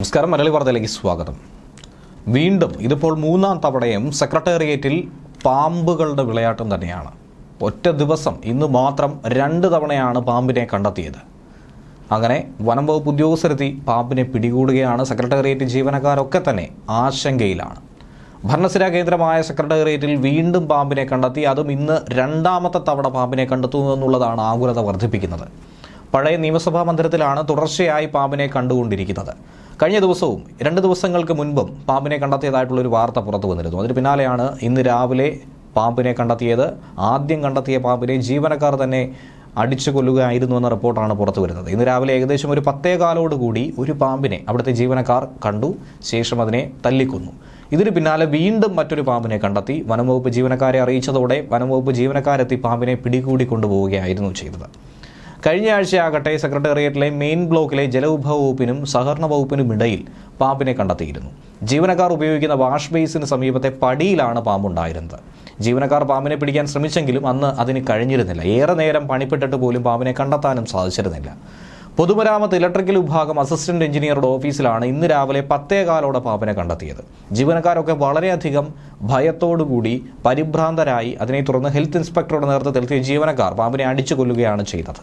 നമസ്കാരം. മലയാളി വാർത്തയിലേക്ക് സ്വാഗതം. വീണ്ടും ഇതിപ്പോൾ മൂന്നാം തവണയും സെക്രട്ടേറിയറ്റിൽ പാമ്പുകളുടെ വിളയാട്ടം തന്നെയാണ്. ഒറ്റ ദിവസം ഇന്ന് മാത്രം രണ്ട് തവണയാണ് പാമ്പിനെ കണ്ടെത്തിയത്. അങ്ങനെ വനം വകുപ്പ് ഉദ്യോഗസ്ഥരെത്തി പാമ്പിനെ പിടികൂടുകയാണ് സെക്രട്ടേറിയറ്റ് ജീവനക്കാരൊക്കെ തന്നെ ആശങ്കയിലാണ്. ഭരണസിരാ കേന്ദ്രമായ സെക്രട്ടേറിയറ്റിൽ വീണ്ടും പാമ്പിനെ കണ്ടെത്തി അതും ഇന്ന് രണ്ടാമത്തെ തവണ പാമ്പിനെ കണ്ടെത്തുന്നു എന്നുള്ളതാണ് ആകുലത വർദ്ധിപ്പിക്കുന്നത്. പഴയ നിയമസഭാ മന്ദിരത്തിലാണ് തുടർച്ചയായി പാമ്പിനെ കണ്ടുകൊണ്ടിരിക്കുന്നത്. കഴിഞ്ഞ ദിവസവും രണ്ട് ദിവസങ്ങൾക്ക് മുൻപും പാമ്പിനെ കണ്ടെത്തിയതായിട്ടുള്ളൊരു വാർത്ത പുറത്തു വന്നിരുന്നു. അതിന് പിന്നാലെയാണ് ഇന്ന് രാവിലെ പാമ്പിനെ കണ്ടെത്തിയത്. ആദ്യം കണ്ടെത്തിയ പാമ്പിനെ ജീവനക്കാർ തന്നെ അടിച്ചു കൊല്ലുകയായിരുന്നു എന്ന റിപ്പോർട്ടാണ് പുറത്തു വരുന്നത്. ഇന്ന് രാവിലെ ഏകദേശം ഒരു പത്തേകാലോടുകൂടി ഒരു പാമ്പിനെ അവിടുത്തെ ജീവനക്കാർ കണ്ടു. ശേഷം അതിനെ തല്ലിക്കൊന്നു. ഇതിന് പിന്നാലെ വീണ്ടും മറ്റൊരു പാമ്പിനെ കണ്ടെത്തി. വനംവകുപ്പ് ജീവനക്കാരെ അറിയിച്ചതോടെ വനംവകുപ്പ് ജീവനക്കാരെത്തി പാമ്പിനെ പിടികൂടി കൊണ്ടുപോവുകയായിരുന്നു ചെയ്തത്. കഴിഞ്ഞ ആഴ്ചയാകട്ടെ സെക്രട്ടേറിയറ്റിലെ മെയിൻ ബ്ലോക്കിലെ ജലവിഭവ വകുപ്പിനും സഹകരണ വകുപ്പിനും ഇടയിൽ പാമ്പിനെ കണ്ടെത്തിയിരുന്നു. ജീവനക്കാർ ഉപയോഗിക്കുന്ന വാഷ് ബേസിന് സമീപത്തെ പടിയിലാണ് പാമ്പുണ്ടായിരുന്നത്. ജീവനക്കാർ പാമ്പിനെ പിടിക്കാൻ ശ്രമിച്ചെങ്കിലും അന്ന് അതിന് കഴിഞ്ഞിരുന്നില്ല. ഏറെ നേരം പണിപ്പെട്ടിട്ട് പോലും പാമ്പിനെ കണ്ടെത്താനും സാധിച്ചിരുന്നില്ല. പൊതുമരാമത്ത് ഇലക്ട്രിക്കൽ വിഭാഗം അസിസ്റ്റന്റ് എഞ്ചിനീയറുടെ ഓഫീസിലാണ് ഇന്ന് രാവിലെ പത്തേകാലോടെ പാമ്പിനെ കണ്ടെത്തിയത്. ജീവനക്കാരൊക്കെ വളരെയധികം ഭയത്തോടുകൂടി പരിഭ്രാന്തരായി അതിനെ തുടർന്ന് ഹെൽത്ത് ഇൻസ്പെക്ടറുടെ നേതൃത്വത്തിൽ ജീവനക്കാർ പാമ്പിനെ അടിച്ചു കൊല്ലുകയാണ് ചെയ്തത്.